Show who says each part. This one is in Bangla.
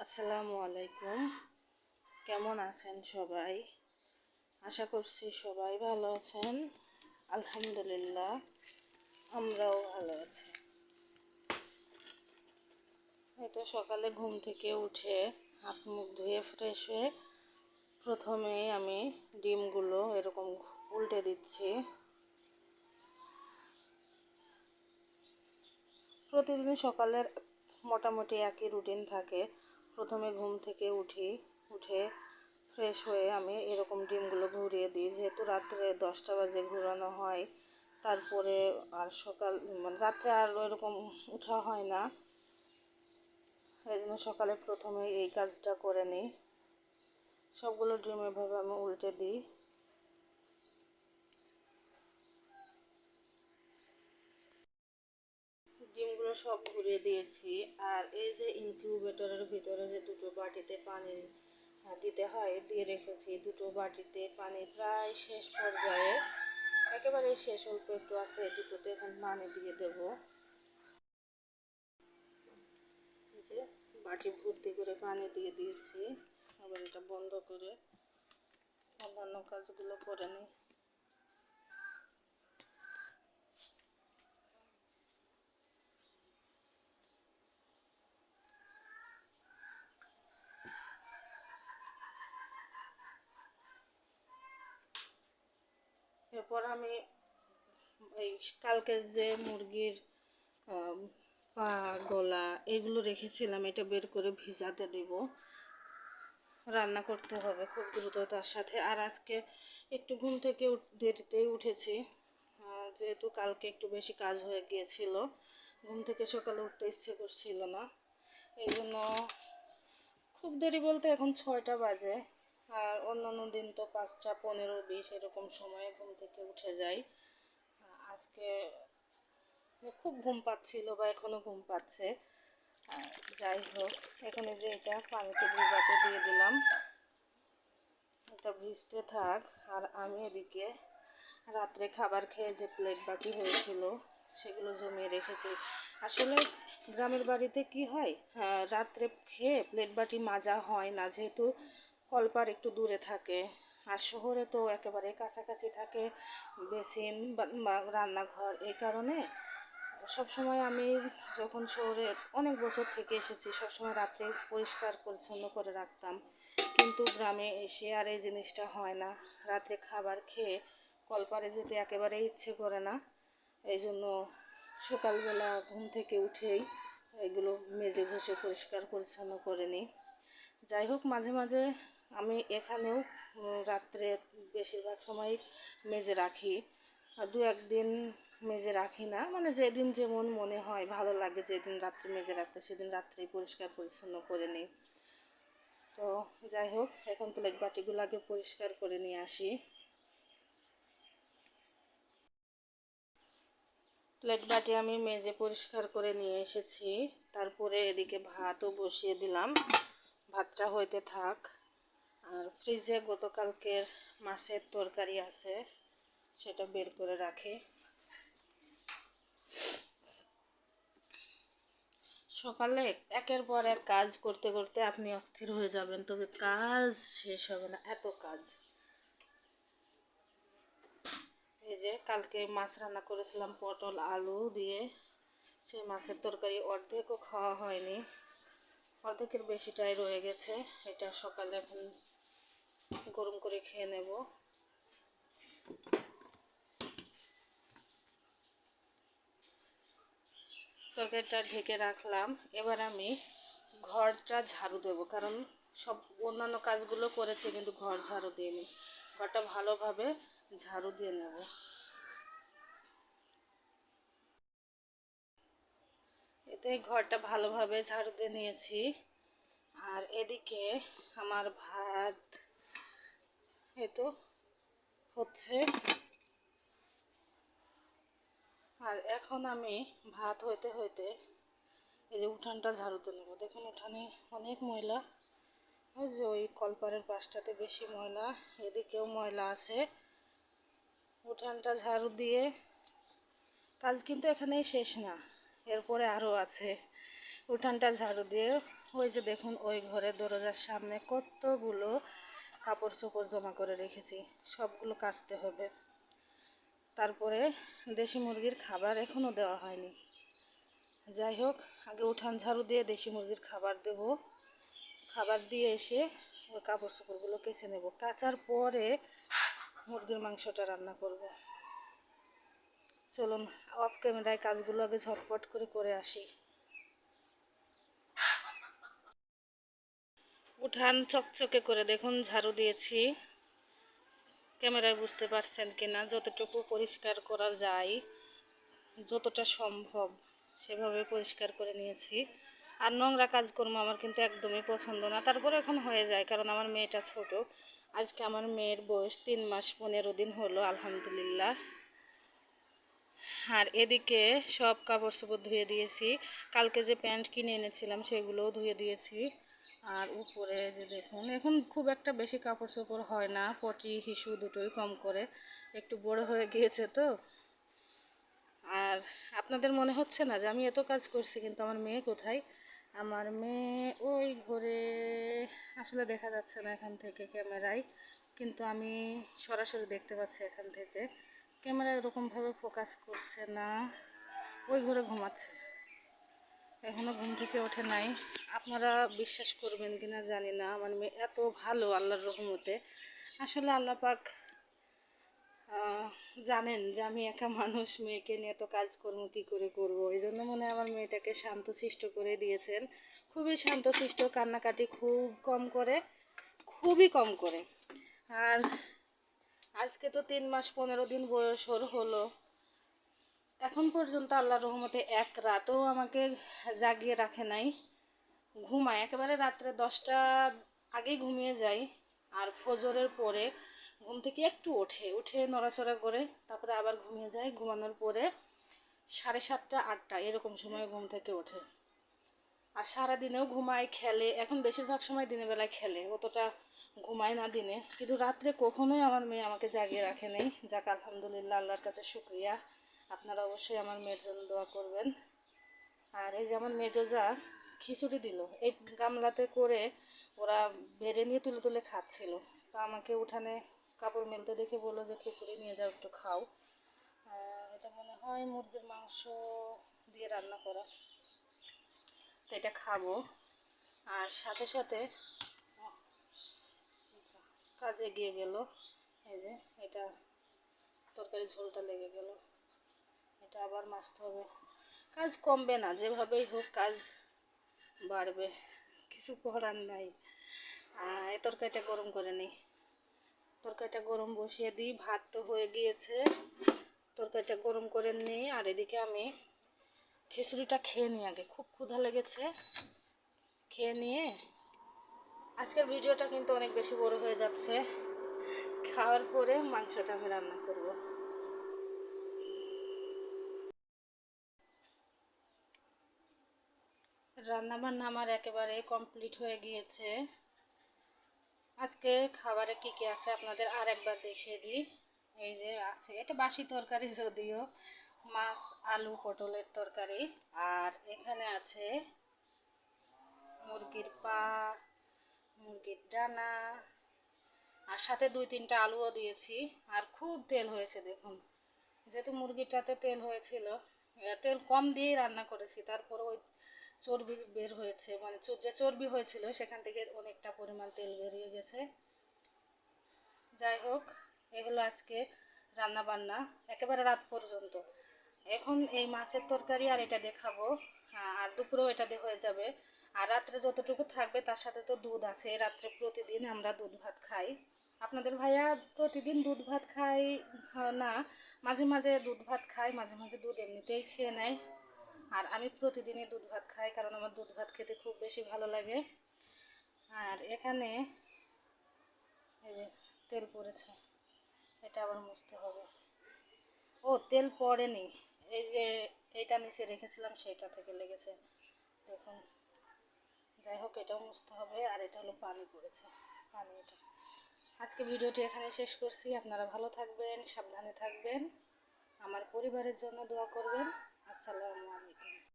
Speaker 1: আসসালামু আলাইকুম। কেমন আছেন সবাই? আশা করছি সবাই ভালো আছেন। আলহামদুলিল্লাহ, আমরাও ভালো আছি। হয়তো সকালে ঘুম থেকে উঠে হাত মুখ ধুয়ে ফ্রেশ হয়ে প্রথমেই আমি ডিমগুলো এরকম উল্টে দিচ্ছি। প্রতিদিন সকালের মোটামুটি একই রুটিন থাকে। প্রথমে ঘুম থেকে উঠি, উঠে ফ্রেশ হয়ে আমি এরকম ডিমগুলো ঘুরিয়ে দিই। যেহেতু রাত্রে দশটা বাজে ঘুরানো হয়, তারপরে আর সকাল মানে রাত্রে আর এরকম উঠা হয় না। এই জন্য সকালে প্রথমে এই কাজটা করে নিই। সবগুলো ডিম এভাবে আমি উল্টে দিই। ডিমগুলো সব ঘুরে দিয়েছি। আর এই যে ইনকিউবেটরের ভিতরে যে দুটো বাটিতে পানি দিতে হয়, দিয়ে রেখেছি দুটো বাটিতে পানি। প্রায় শেষ পর্যায়ে একেবারে শেষ, অল্প একটু আছে, দুটোতে এখন পানি দিয়ে দেব। যে বাটি ভর্তি করে পানি দিয়ে দিয়েছি। আবার এটা বন্ধ করে অন্যান্য কাজগুলো করে নিই। এরপর আমি এই কালকের যে মুরগির পা, গলা এগুলো রেখেছিলাম, এটা বের করে ভিজাতে দেব। রান্না করতে হবে খুব দ্রুততার সাথে। আর আজকে একটু ঘুম থেকে দেরিতেই উঠেছি। যেহেতু কালকে একটু বেশি কাজ হয়ে গিয়েছিল, ঘুম থেকে সকালে উঠতে ইচ্ছে করছিল না। এই জন্য খুব দেরি বলতে এখন ছয়টা বাজে। আর অন্যান্য দিন তো পাঁচটা পনেরো বিশ এরকম সময়ে ঘুম থেকে উঠে যাই। আজকে খুব ঘুম পাচ্ছিল বা এখনও ঘুম পাচ্ছে। যাই হোক, এখানে যে এটা পানিতে ভিজাতে দিয়ে দিলাম। এটা ভিজতে থাক। আর আমি এদিকে রাত্রে খাবার খেয়ে যে প্লেট বাকি হয়েছিল, সেগুলো জমিয়ে রেখেছি। আসলে গ্রামের বাড়িতে কি হয়? হ্যাঁ রাত্রে খেয়ে প্লেট বাটি মাজা হয় না। যেহেতু কলপার একটু দূরে থাকে। আর শহরে তো একেবারে কাছাকাছি থাকে, বেসিন বা রান্নাঘর এই কারণে। সবসময় আমি যখন শহরে অনেক বছর থেকে এসেছি, সবসময় রাত্রে পরিষ্কার পরিচ্ছন্ন করে রাখতাম। কিন্তু গ্রামে এসে আর এই জিনিসটা হয় না। রাত্রে খাবার খেয়ে কলপারে যেতে একেবারে ইচ্ছে করে না। এই জন্য সকালবেলা ঘুম থেকে উঠেই এগুলো মেজে ঘষে পরিষ্কার পরিচ্ছন্ন করে নিই। যাই হোক, মাঝে মাঝে আমি এখানেও রাত্রে বেশিরভাগ সময় মেজে রাখি। দু একদিন মেজে রাখি না। মানে যেদিন যেমন মনে হয়, ভালো লাগে যেদিন রাত্রে মেজে রাখতে, সেদিন রাত্রেই পরিষ্কার পরিচ্ছন্ন করে নিই। তো যাই হোক, এখন প্লেট বাটিগুলো আগে পরিষ্কার করে নিয়ে আসি। প্লেট বাটি আমি মেজে পরিষ্কার করে নিয়ে এসেছি। তারপরে এদিকে ভাতও বসিয়ে দিলাম। ভাতটা হইতে থাক। আর ফ্রিজে গতকালকের মাছের তরকারি আছে, সেটা বের করে রাখি। সকালে একের পর এক কাজ করতে করতে আপনি অস্থির হয়ে যাবেন, তবে কাজ শেষ হবে না, এত কাজ। এই যে কালকে মাছ রান্না করেছিলাম, পটল, আলু দিয়ে। সেই মাছের তরকারি অর্ধেকও খাওয়া হয়নি, অর্ধেকের বেশিটাই রয়ে গেছে, এটা সকালে এখন গরম করে খেয়ে নেব। তরকারিটা ঢেকে রাখলাম। এবার আমি ঘরটা ঝাড়ু দেবো, কারণ সব অন্যান্য কাজগুলো করেছি, কিন্তু ঘর ঝাড়ু দিইনি। ঘরটা ভালোভাবে ঝাড়ু দিয়ে নেব। এতে ঘরটা ভালোভাবে ঝাড়ু দিয়ে নিয়েছি। আর এদিকে আমার ভাত এতো হচ্ছে। আর এখন আমি ভাত হইতে হইতে এই যে উঠানটা ঝাড়ুতে নেব। দেখুন, উঠানে অনেক ময়লা। যে ওই কলপারের পাশটাতে বেশি ময়লা, এদিকেও ময়লা আছে। উঠানটা ঝাড়ু দিয়ে কাজ কিন্তু এখানেই শেষ না, এরপরে আরও আছে। উঠানটা ঝাড়ু দিয়ে, ওই যে দেখুন, ওই ঘরে দরজার সামনে কতগুলো কাপড় চোপড় জমা করে রেখেছি, সবগুলো কাচতে হবে। তারপরে দেশি মুরগির খাবার এখনও দেওয়া হয়নি। যাই হোক, আগে উঠান ঝাড়ু দিয়ে দেশি মুরগির খাবার দেব। খাবার দিয়ে এসে ওই কাপড় চোপড়গুলো কেচে নেব। কাচার পরে মুরগির মাংসটা রান্না করব। চলুন অফ ক্যামেরায় কাজগুলো আগে ঝটপট করে করে আসি। উঠান চকচকে করে দেখুন, ঝাড়ু দিয়েছি। ক্যামেরায় বুঝতে পারছেন কিনা, যতটুকু পরিষ্কার করা যায়, যতটা সম্ভব সেভাবে পরিষ্কার করে নিয়েছি। আর নোংরা কাজকর্ম আমার কিন্তু একদমই পছন্দ না। তারপরে এখন হয়ে যায়, কারণ আমার মেয়েটা ছোট। আজকে আমার মেয়ের বয়স তিন মাস পনেরো দিন হলো, আলহামদুলিল্লাহ। আর এদিকে সব কাপড় চোপড় ধুয়ে দিয়েছি। কালকে যে প্যান্ট কিনে এনেছিলাম, সেগুলোও ধুয়ে দিয়েছি। আর উপরে যে দেখুন, এখন খুব একটা বেশি কাপড় চোপড় হয় না, পটি, হিসু দুটোই কম করে, একটু বড় হয়ে গিয়েছে তো। আর আপনাদের মনে হচ্ছে না যে আমি এত কাজ করছি, কিন্তু আমার মেয়ে কোথায়? আমার মেয়ে ওই ঘরে, আসলে দেখা যাচ্ছে না এখান থেকে ক্যামেরায়, কিন্তু আমি সরাসরি দেখতে পাচ্ছি এখান থেকে। ক্যামেরা এরকমভাবে ফোকাস করছে না, ওই ঘরে ঘুমাচ্ছে। এখনও ঘুম থেকে ওঠে নাই। আপনারা বিশ্বাস করবেন কিনা জানি না। আমার মেয়ে এত ভালো আল্লাহর রহমতে। আসলে আল্লাহ পাক জানেন যে আমি একা মানুষ, মেয়েকে নিয়ে তো কাজকর্ম কী করে করব। এই জন্য মনে আমার মেয়েটাকে শান্তশিষ্ট করে দিয়েছেন। খুবই শান্তশিষ্ট, কান্নাকাটি খুব কম করে, খুবই কম করে। আর আজকে তো তিন মাস পনেরো দিন বয়স ওর হলো। এখন পর্যন্ত আল্লাহর রহমতে এক রাতও আমাকে জাগিয়ে রাখে নাই। ঘুমায়, একেবারে রাত্রে দশটা আগেই ঘুমিয়ে যাই, আর ফজরের পরে ঘুম থেকে একটু ওঠে, উঠে নড়াচড়া করে, তারপরে আবার ঘুমিয়ে যায় ঘুমানোর পরে সাড়ে সাতটা, আটটা, এরকম সময় ঘুম থেকে ওঠে। আর সারাদিনেও ঘুমায়, খেলে, এখন বেশিরভাগ সময় দিনের বেলায় খেলে, অতটা ঘুমায় না দিনে। কিন্তু রাত্রে কখনোই আমার মেয়ে আমাকে জাগিয়ে রাখে নেই। যাক, আলহামদুলিল্লাহ, আল্লাহর কাছে শুক্রিয়া। আপনারা অবশ্যই আমার মেয়ের জন্য দোয়া করবেন। আর এই যে আমার মেজোজা খিচুড়ি দিল, এই গামলাতে করে ওরা বেড়ে নিয়ে তুলে তুলে খাচ্ছিল। তো আমাকে উঠানে কাপড় মেলতে দেখে বলল যে, খিচুড়ি নিয়ে যাও, একটু খাও। এটা মনে হয় মুরগির মাংস দিয়ে রান্না করা। তো এটা খাব। আর সাথে সাথে কাজে গিয়ে গেল। এই যে এটা তরকারি ঝোলটা লেগে গেল। এটা আবার মাছতে হবে। কাজ কমবে না, যেভাবেই হোক কাজ বাড়বে, কিছু করার নাই। এই তরকারিটা গরম করে নিই। তরকারিটা গরম বসিয়ে দিই, ভাত তো হয়ে গিয়েছে। তরকারিটা গরম করে নিই, আর এদিকে আমি খিচুড়িটা খেয়ে নিই আগে। খুব ক্ষুধা লেগেছে। খেয়ে নিয়ে আজকের ভিডিওটা কিন্তু অনেক বেশি বড় হয়ে যাচ্ছে। খাওয়ার পরে মাংসটা আমি রান্না করব। রান্না বান্না আমার একেবারে কমপ্লিট হয়ে গিয়েছে। আজকে খাবারে কি কি আছে আপনাদের আর একবার দেখিয়ে দিই। এই যে আছে, এটা বাসি তরকারি যদিও, মাছ, আলু, পটলের তরকারি। আর এখানে আছে মুরগির পা, মুরগির ডানা, আর সাথে দুই তিনটা আলুও দিয়েছি। আর খুব তেল হয়েছে দেখুন, যেহেতু মুরগিটাতে তেল হয়েছিল তেল কম দিয়েই রান্না করেছি, তারপর ওই চর্বি বের হয়েছে মানে যে চর্বি হয়েছিল সেখান থেকে অনেকটা পরিমাণ তেল বেরিয়ে গেছে। যাই হোক এগুলো আজকে রান্না বান্না একেবারে রাত পর্যন্ত। এখন এই মাছের তরকারি আর এটা দেখাবো। আর দুপুরেও এটা দিয়ে হয়ে যাবে। আর রাত্রে যতটুকু থাকবে তার সাথে তো দুধ আছে, রাত্রে প্রতিদিন আমরা দুধ ভাত খাই। আপনাদের ভাইয়া প্রতিদিন দুধ ভাত খাই না, মাঝে মাঝে দুধ ভাত খাই মাঝে মাঝে দুধ এমনিতেই খেয়ে নেয়। আর আমি প্রতিদিনই দুধ ভাত খাই কারণ আমার দুধ ভাত খেতে খুব বেশি ভালো লাগে। আর এখানে তেল পড়েছে, এটা আবার মুছতে হবে। ও, তেল পড়েনি। এই যে এটা নিচে রেখেছিলাম সেটা থেকে লেগেছে। দেখুন, যাই হোক, এটাও মুছতে হবে আর এটা হলো পানি পড়েছে, পানি এটা। আজকে ভিডিওটি এখানে শেষ করছি। আপনারা ভালো থাকবেন, সাবধানে থাকবেন। আমার পরিবারের জন্য দোয়া করবেন। আসসালামু আলাইকুম।